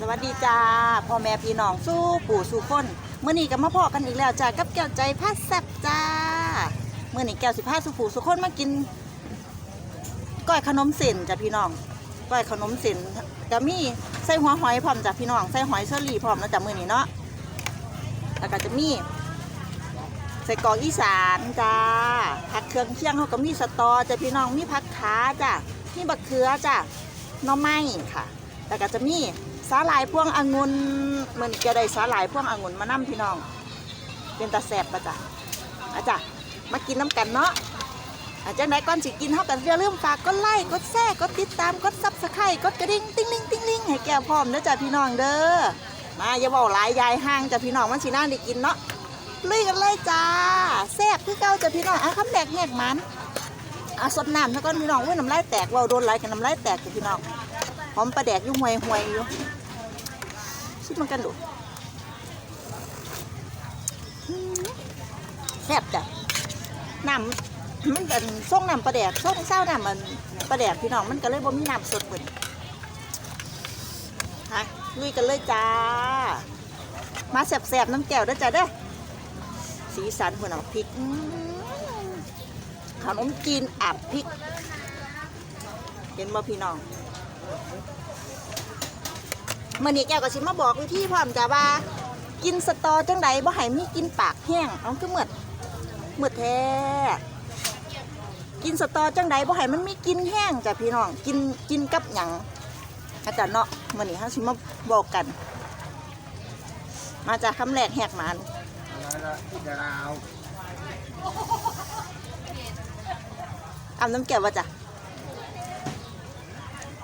สวัสดีจ้าพ่อแม่พี่น้องสู้ปู่สู้คนเมื่อนี้ก็มาพอกันอีกแล้วจ้ากับแก้วใจพาแซบจ้าเมื่อนี้แก้วสิพาสู้ปู่สู้คนมากินก้อยขนมเส้นจ้ะพี่น้องก้อยขนมเส้นก็มีใส่หัวหอยพร้อมจ้ะพี่น้องใส่หอยเชอรี่พร้อมแล้วจ้ะมื่อนี้เนาะแล้วก็จะมีใส่กรอกอีสานจ้าผักเครื่องเคียงเขาก็มีสตอจ้ะพี่น้องมีผักขาจ้ะมีบักเขือจ้ะน่อไม้ค่ะ แล้วก็จะมี สาหร่ายพวงองุ่นเหมือนจะได้สาหร่ายพวงองุ่นมานํพี่น้อง เป็นตาแสบปะจ้ะอาจ้ะมากินน้ำกันเนาะอาจารย์ไหนก่อนสิกินเท่ากันอย่าลืมฝากกดไลค์กดแชร์กดติดตามกดซับสไครต์กดกระดิ่งติ้งลิงติ้งลิงให้แก้วพร้อมเด้อจ้ะพี่น้องเด้อมาอย่าบอกหลายยายห้างจ้ะพี่น้องมันสิน่าได้กินเนาะลุยกันเลยจ้าแซ่บคือเก่าจ้ะพี่น้องอะคำแดกแหกมันอะสดน้ำแล้วก็พี่น้องอุ้ยน้ำลายแตกว่าโดนไหลกันน้ำลายแตกจ้ะพี่น้องหอมปลาแดกยู่ห่วยห่วยอยู่ ชิมมันกันดูแซ่บจ้ะน้ำมันเป็นส่งน้ำปลาแดกส่งเศร้าน้ำมันปลาแดกพี่น้องมันก็เลยบ่มีน้ำสดเหมือนฮะลุยกันเลยจ้า มาแซ่บๆน้ำแก้วด้อจ้ะเด้อสีสันหัวหน้าพริกขนมจีนอับพริก เห็นบ่พี่น้อง มื่อนี้แก้วก็สิมาบอกวิธีพร้อมจ้าว่า กินสตอจังใดบ่ให้มีกินปากแห้งเอาคือเหมือดเหมือดแท้กินสตอจังใดบ่ให้มันมีกินแห้งจ้ะพี่น้องกินกินกับหยังอาจารย์เนาะมื่อนี้เฮาสิมาบอกกัน มาจากคำแรกแหกหมันอะไรละที่ดาวอาบน้ำแก้วว่าจ้ะ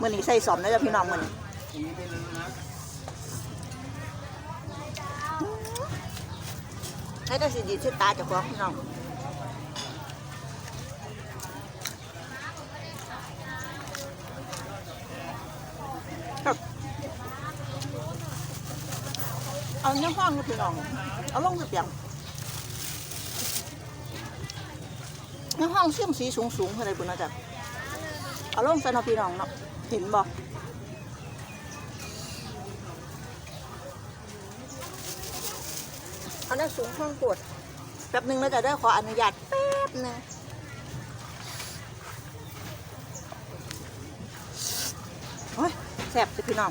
มื่อนี้ใส่สอมนะจ้ะพี่น้องมื่อนี้ สีเป็นนะให้ได้สิดีที่ตาเจ้าของพี่น้องครับเอาเนื้อห้องกับพี่น้อง เอาลงเปียงเนื้อห้องเสื่อมสีสูงสูงๆอะไรบุญนะจ๊ะเอาลงใส่เนาะพี่น้องเนาะเห็นบ่ เอาได้สูงห้องปวดแป๊บหนึงแล้วจะได้ขออนุญาตแป๊บนึงโอ้ยแซ่บสิพี่น้อง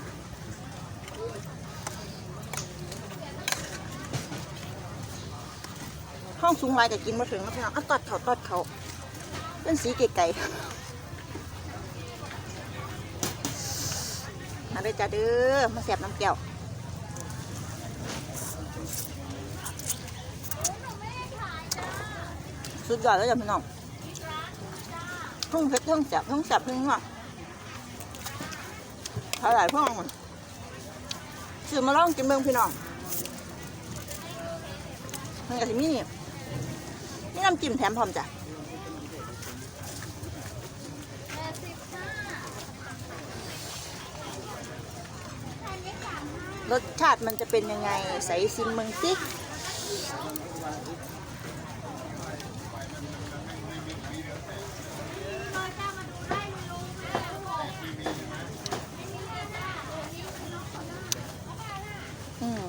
ห้องสูงไรแต่กินมาถึงแล้วพี่น้องอะตอดเขาตอดเขาเป็นสีไก่มาเด้อจ้าเด้อมาแสบน้ำแก้ว สุดยอดแล้วจ้ะพี่น้องทุ่งเพชรทุ่งแสบทุ่งแสบทุ่งว่าหลายพ่องมันซื้อมาลองกินเบิ่งพี่น้องมันก็สิมีนี่น้ำจิ้มแถมพร้อมจ้ะรสชาติมันจะเป็นยังไงใส่ซิมเมืองซิอืม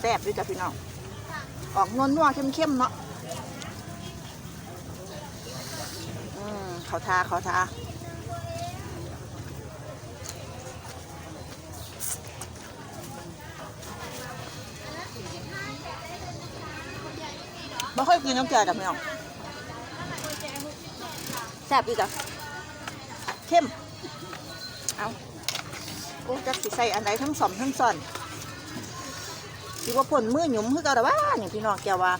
แซ่บด้วย จ้ะพี่น้อง ออกนวลนัวๆเข้มเนาะอืมเขาทาเขาทาไม่ค่อยกินน้ำเกลือแต่ไม่เอาแซ่บอีกอะเข้ม เอาโอ้จักสิใส่อันไหนทั้งสอมทั้งซ่อน สิว่าผลมือหยุมคือเก่าแต่ว่านี่พี่น้องแกว่า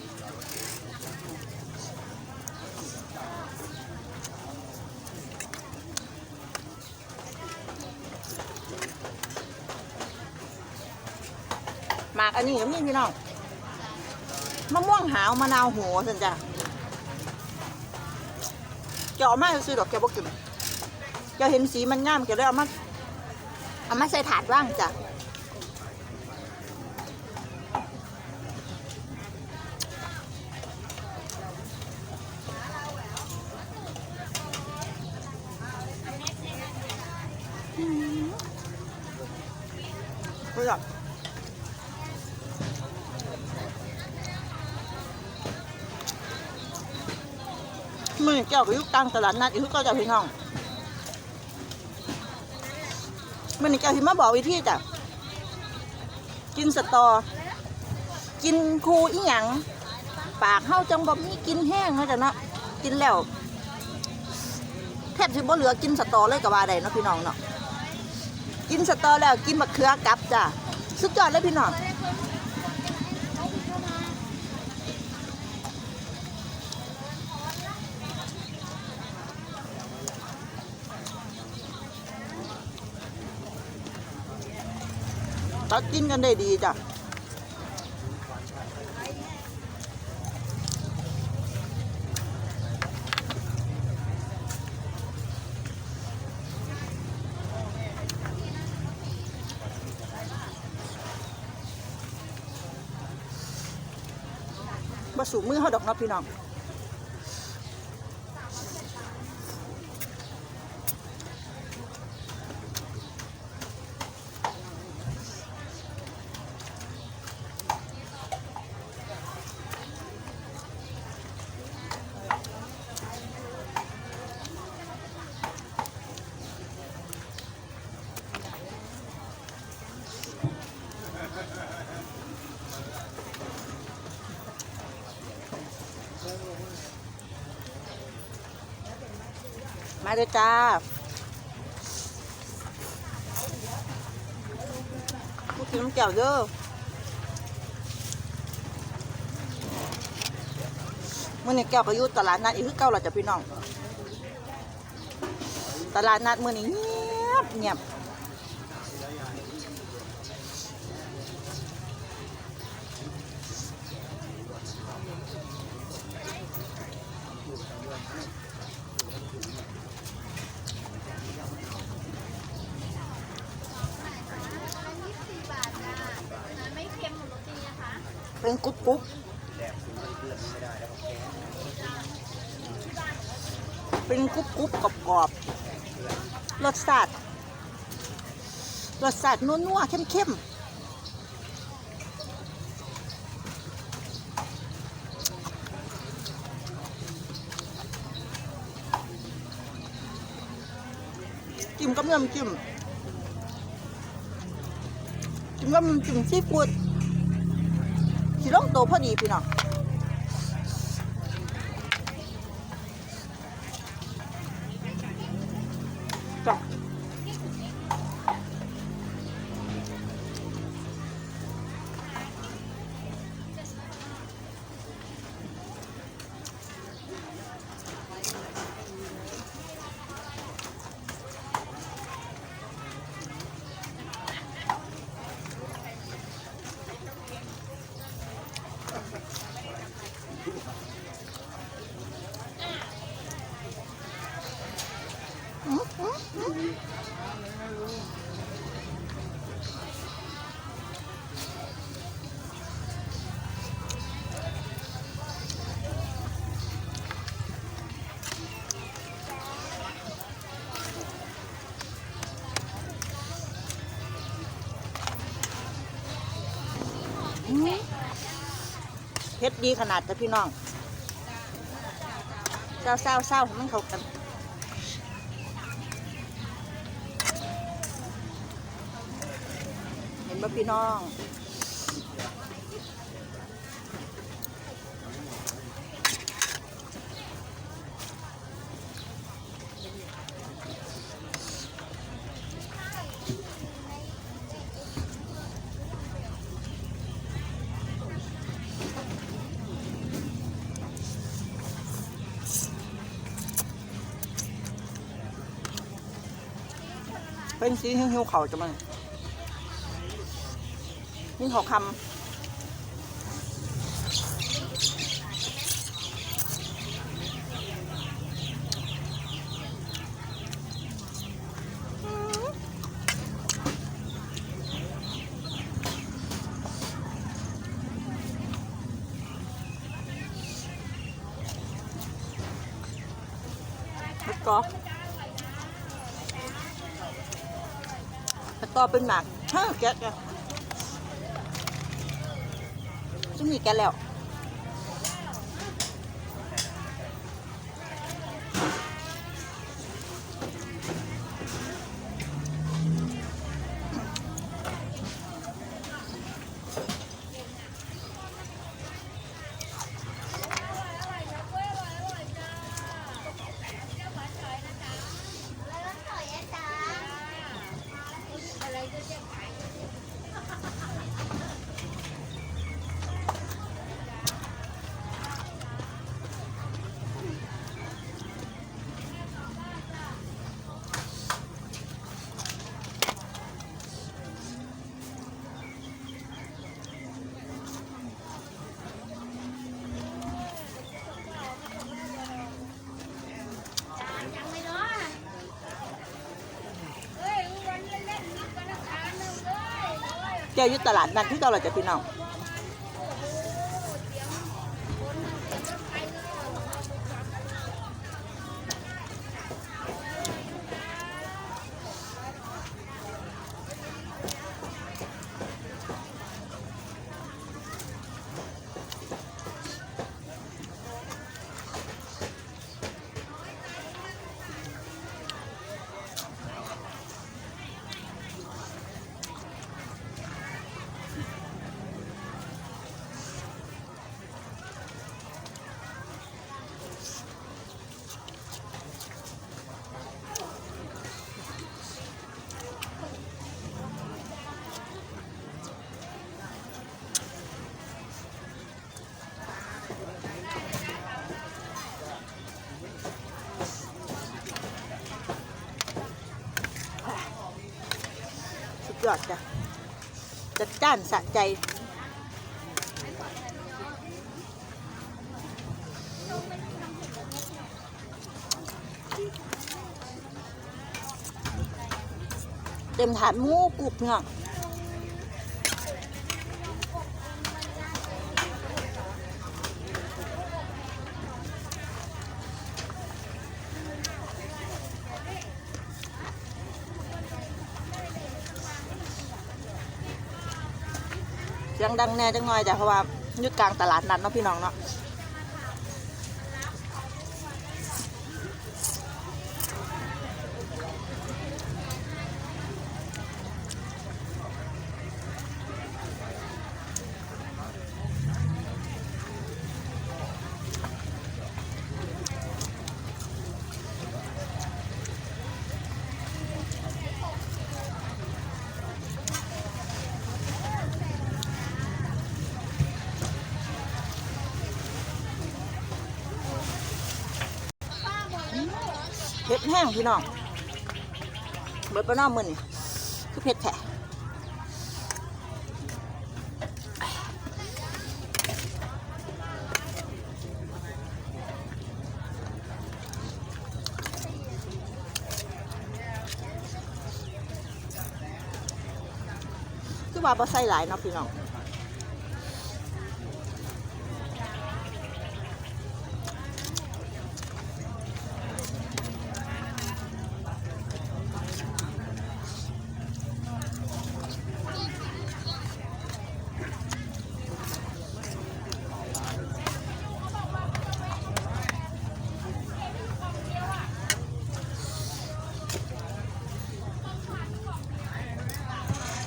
หมากอันนี้ก็มีพี่น้องมะม่วงหาวมะนาวหัวสันจ้ะแกเอามาซื้อดอกแกบอกกินแกเห็นสีมันงามแกเลยเอามาเอามาใส่ถาดว่างจ้ะ เพื่อมือเจ้าไปอยุกกลางตลาดนัดอีกก็จะพี่น้องมันนี่เจ้าที่มาบอกวิธีจ้ะกินสตอ กินคูอีหยังปากเฮาจังบ่มีกินแห้งเนาะจ้ะเนาะกินแล้วแทบสิบ่เหลือกินสตอเลยก็ว่าได้เนาะพี่น้องเนาะ กินสตอแล้วกินมะเขือกลับจ้ะสุดยอดเลยพี่น้องตัดกินกันได้ดีจ้ะ สู่มือเขาดอกเนาะพี่น้อง มาเลยจ้าพูดถึงน้ำแก้วเด้อมื่อนี้แก้วก็อยู่ตลาดนัดอีกคือเก่าหละจ้ะพี่น้อง ตลาดนัดมื่อนี้เงียบเงียบ เป็นกุ๊บกุ๊บเป็นกุ๊บกุ๊บกรอบกรอบรสชาติรสชาตินัวๆเข้มๆจิ้มกับน้ำจิ้มจิ้มกับน้ำจิ้มซีฟู้ด สิลงโตวพอดีพี่น้อง เผ็ดดีขนาดแต่พี่น้องเศร้าเศร้าเศร้ามันเข้ากันเห็นบ่พี่น้อง เป็นสีหิ้วเขาจะมันนี่เขาคำก็ ก่อเป็นหมากเฮ้อแกะแกะซึ่งมีแกแล้ว เจ้าอยู่ตลาดนัดที่เราจะพี่น้อง ยอดจ้ะจัดจ้านสะใจ เต็มถาดมูกรุบเนาะ ดังแน่จังหน่อยจ้ะเพราะว่ายุดกลางตลาดนัดเนาะพี่น้องเนาะ เผ็ดแห้งพี่น้องเบิดปะน้อมมือนี่คือเผ็ดแท้คือว่าบ่ใส่หลายเนาะพี่น้อง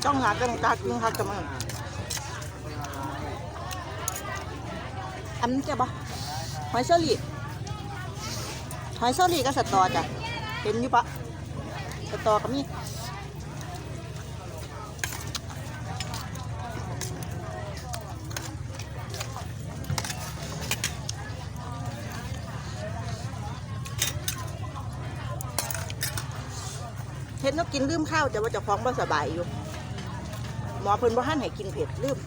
ต้องหากันตากินค่ะกับมันอันนี้จะปะหอยเชอรี่หอยเชอรี่ก็สตอจ้ะเห็นอยู่ปะสตอก็มีเห็นนกกินลืมข้าวแต่ว่าจะฟ้องบ่สบายอยู่ มอเพิ่นบ่ทันให้กินเผ็ดลืม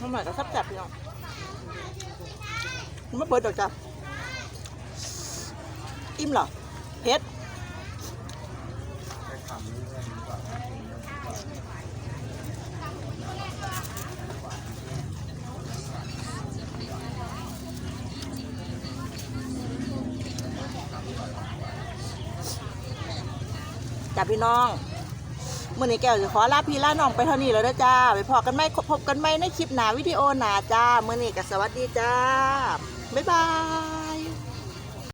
ทำไมก็ซับจับพี่น้องมันเปิดดอกจ้ะ อิ่มเหรอเผ็ดไปทำเรื่องนี้ก่อนจ้าพี่น้องเมื่อนี้แก้วจะขอลาพี่ลาน้องไปเท่านี้แล้วนะจ้า ไปพอกันไหมพบกันไหมในคลิปหนาวิดีโอหนาจ้าเมื่อนี้ก็สวัสดีจ้า บ๊ายบาย